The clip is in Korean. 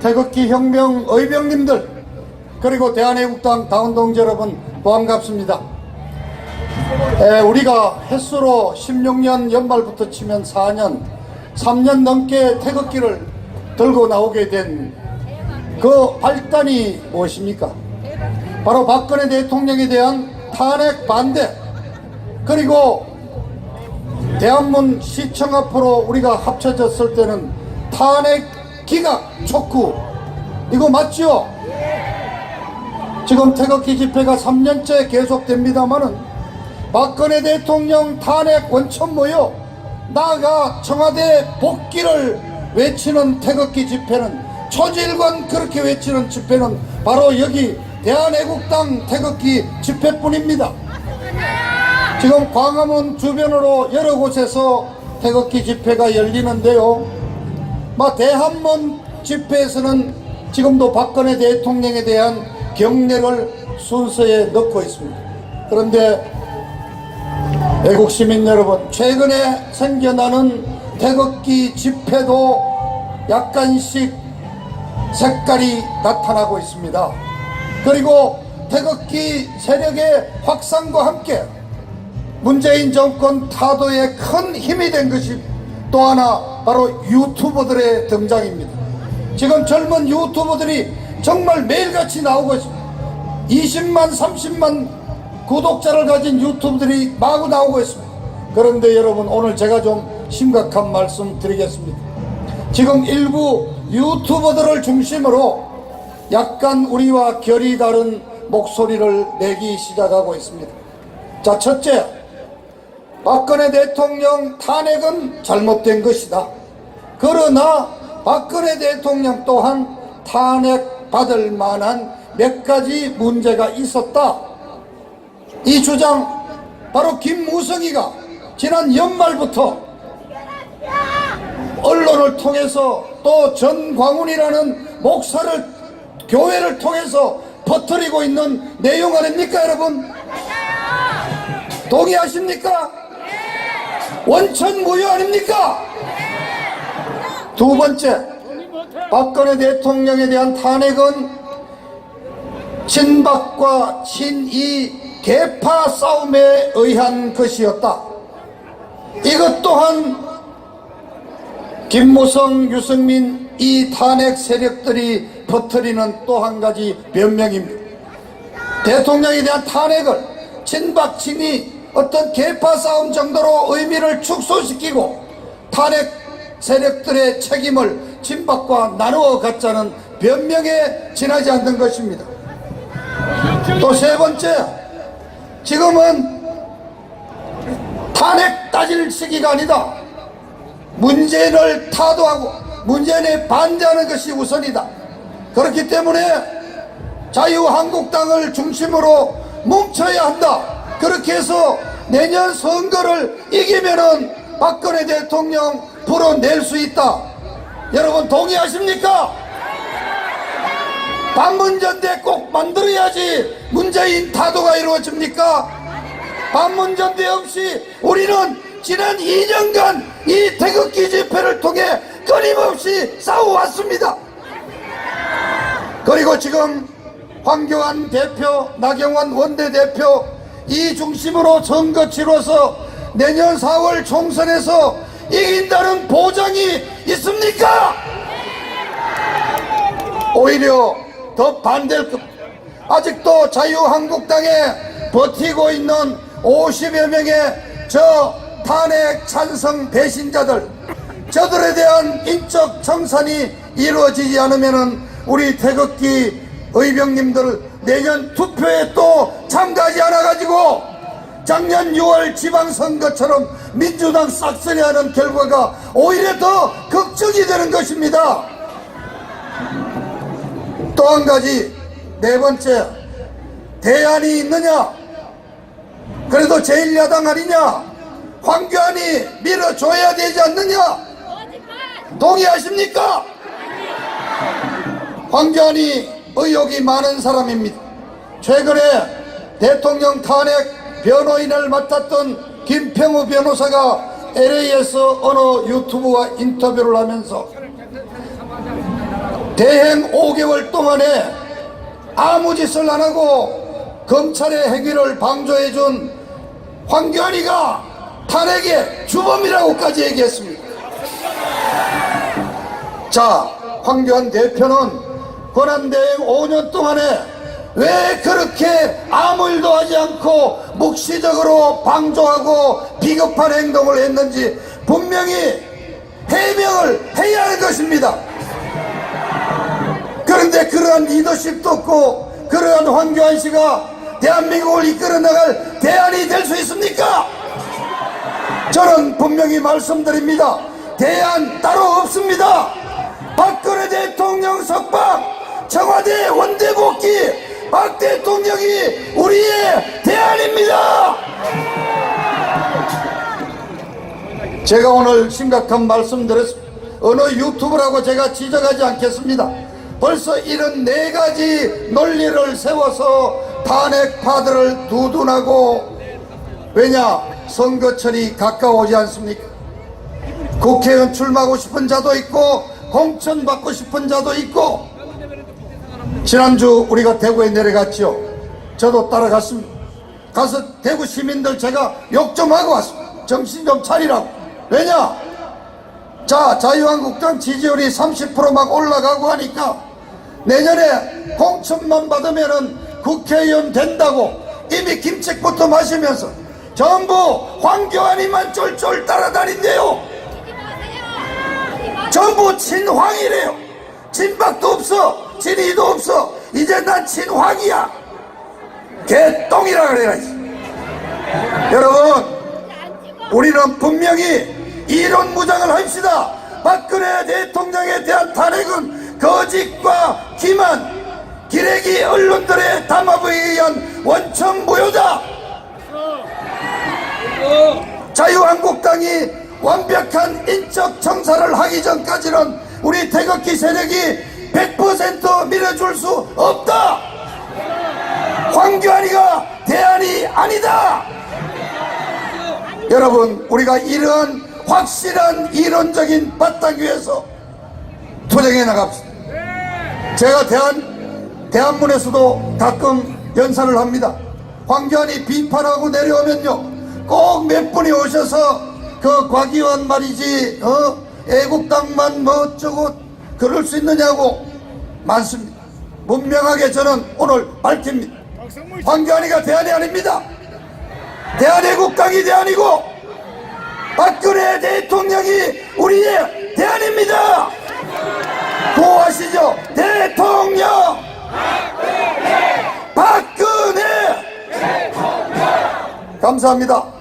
태극기 혁명 의병님들 그리고 대한애국당 당원동지 여러분 반갑습니다. 에, 우리가 횟수로 16년 연말부터 치면 4년, 3년 넘게 태극기를 들고 나오게 된 그 발단이 무엇입니까? 바로 박근혜 대통령에 대한 탄핵 반대 그리고 대한문 시청 앞으로 우리가 합쳐졌을 때는 탄핵 기각 촉구 이거 맞죠? 지금 태극기 집회가 3년째 계속됩니다마는 박근혜 대통령 탄핵 원천 모여 나아가 청와대 복귀를 외치는 태극기 집회는 초질관 그렇게 외치는 집회는 바로 여기 대한애국당 태극기 집회뿐입니다. 지금 광화문 주변으로 여러 곳에서 태극기 집회가 열리는데요. 막 대한문 집회에서는 지금도 박근혜 대통령에 대한 경례를 순서에 넣고 있습니다. 그런데 애국 시민 여러분, 최근에 생겨나는 태극기 집회도 약간씩 색깔이 나타나고 있습니다. 그리고 태극기 세력의 확산과 함께 문재인 정권 타도에 큰 힘이 된 것이 또 하나 바로 유튜버들의 등장입니다. 지금 젊은 유튜버들이 정말 매일같이 나오고 있습니다. 20만, 30만 구독자를 가진 유튜브들이 마구 나오고 있습니다. 그런데 여러분 오늘 제가 좀 심각한 말씀 드리겠습니다. 지금 일부 유튜버들을 중심으로 약간 우리와 결이 다른 목소리를 내기 시작하고 있습니다. 자, 첫째, 박근혜 대통령 탄핵은 잘못된 것이다. 그러나 박근혜 대통령 또한 탄핵 받을 만한 몇 가지 문제가 있었다. 이 주장 바로 김무성이가 지난 연말부터 언론을 통해서 또 전광훈이라는 목사를 교회를 통해서 퍼뜨리고 있는 내용 아닙니까 여러분? 동의하십니까? 원천 무효 아닙니까? 두 번째, 박근혜 대통령에 대한 탄핵은 친박과 친이 개파 싸움에 의한 것이었다. 이것 또한 김무성, 유승민 이 탄핵 세력들이 퍼뜨리는 또 한 가지 변명입니다. 대통령에 대한 탄핵을 친박, 친이 어떤 개파 싸움 정도로 의미를 축소시키고 탄핵 세력들의 책임을 친박과 나누어 갖자는 변명에 지나지 않는 것입니다. 또 세 번째, 지금은 탄핵 따질 시기가 아니다. 문재인을 타도하고 문재인에 반대하는 것이 우선이다. 그렇기 때문에 자유한국당을 중심으로 뭉쳐야 한다. 그렇게 해서 내년 선거를 이기면은 박근혜 대통령 불어낼 수 있다. 여러분 동의하십니까? 반문전대 꼭 만들어야지 문재인 타도가 이루어집니까? 반문전대 없이 우리는 지난 2년간 이 태극기 집회를 통해 끊임없이 싸워왔습니다. 그리고 지금 황교안 대표, 나경원 원내대표 이 중심으로 선거 치러서 내년 4월 총선에서 이긴다는 보장이 있습니까? 오히려 더 반대일 것. 아직도 자유한국당에 버티고 있는 50여 명의 저 탄핵 찬성 배신자들 저들에 대한 인적 청산이 이루어지지 않으면은 우리 태극기 의병님들 내년 투표에 또 않아가지고 작년 6월 지방선거처럼 민주당 싹쓸이하는 결과가 오히려 더 걱정이 되는 것입니다. 또 한 가지 네 번째 대안이 있느냐? 그래도 제1야당 아니냐? 황교안이 밀어줘야 되지 않느냐? 동의하십니까? 황교안이 의혹이 많은 사람입니다. 최근에 대통령 탄핵 변호인을 맡았던 김평우 변호사가 LA에서 어느 유튜브와 인터뷰를 하면서 대행 5개월 동안에 아무 짓을 안 하고 검찰의 행위를 방조해준 황교안이가 탄핵의 주범이라고까지 얘기했습니다. 자, 황교안 대표는 권한대행 5년 동안에 왜 그렇게 아무 일도 하지 않고 묵시적으로 방조하고 비겁한 행동을 했는지 분명히 해명을 해야 할 것입니다. 그런데 그러한 리더십도 없고 그러한 황교안 씨가 대한민국을 이끌어 나갈 대안이 될 수 있습니까? 저는 분명히 말씀드립니다. 대안 따로 없습니다. 박근혜 대통령 석방, 청와대 원대 복귀, 박 대통령이 우리의 대안입니다. 제가 오늘 심각한 말씀 드렸습니다. 어느 유튜브라고 제가 지적하지 않겠습니다. 벌써 이런 네 가지 논리를 세워서 탄핵 파들을 두둔하고 왜냐 선거철이 가까워오지 않습니까? 국회의원 출마하고 싶은 자도 있고 공천 받고 싶은 자도 있고 지난주 우리가 대구에 내려갔죠. 저도 따라갔습니다. 가서 대구 시민들 제가 욕 좀 하고 왔습니다. 정신 좀 차리라고. 왜냐? 자, 자유한국당 지지율이 30%막 올라가고 하니까 내년에 공천만 받으면은 국회의원 된다고 이미 김책부터 마시면서 전부 황교안이만 쫄쫄 따라다닌대요. 전부 친황이래요. 친박도 없어. 친이도 없어. 이제 난 친황이야. 개똥이라 그래야지. 여러분, 우리는 분명히 이론 무장을 합시다. 박근혜 대통령에 대한 탄핵은 거짓과 기만, 기레기 언론들의 담합에 의한 원천 무효다. 자유한국당이 완벽한 인적 청사를 하기 전까지는 우리 태극기 세력이 100% 밀어줄 수 없다. 황교안이가 대안이 아니다. 여러분, 우리가 이러한 확실한 이론적인 바탕 위에서 투쟁해 나갑시다. 제가 대한, 대한문에서도 가끔 연설을 합니다. 황교안이 비판하고 내려오면요. 꼭 몇 분이 오셔서 그 과기원 말이지, 어? 애국당만 뭐 어쩌고 그럴 수 있느냐고 많습니다. 분명하게 저는 오늘 밝힙니다. 황교안이가 대안이 아닙니다. 대한애국 당이 대안이고 박근혜 대통령이 우리의 대안입니다. 구호하시죠. 대통령 박근혜 감사합니다.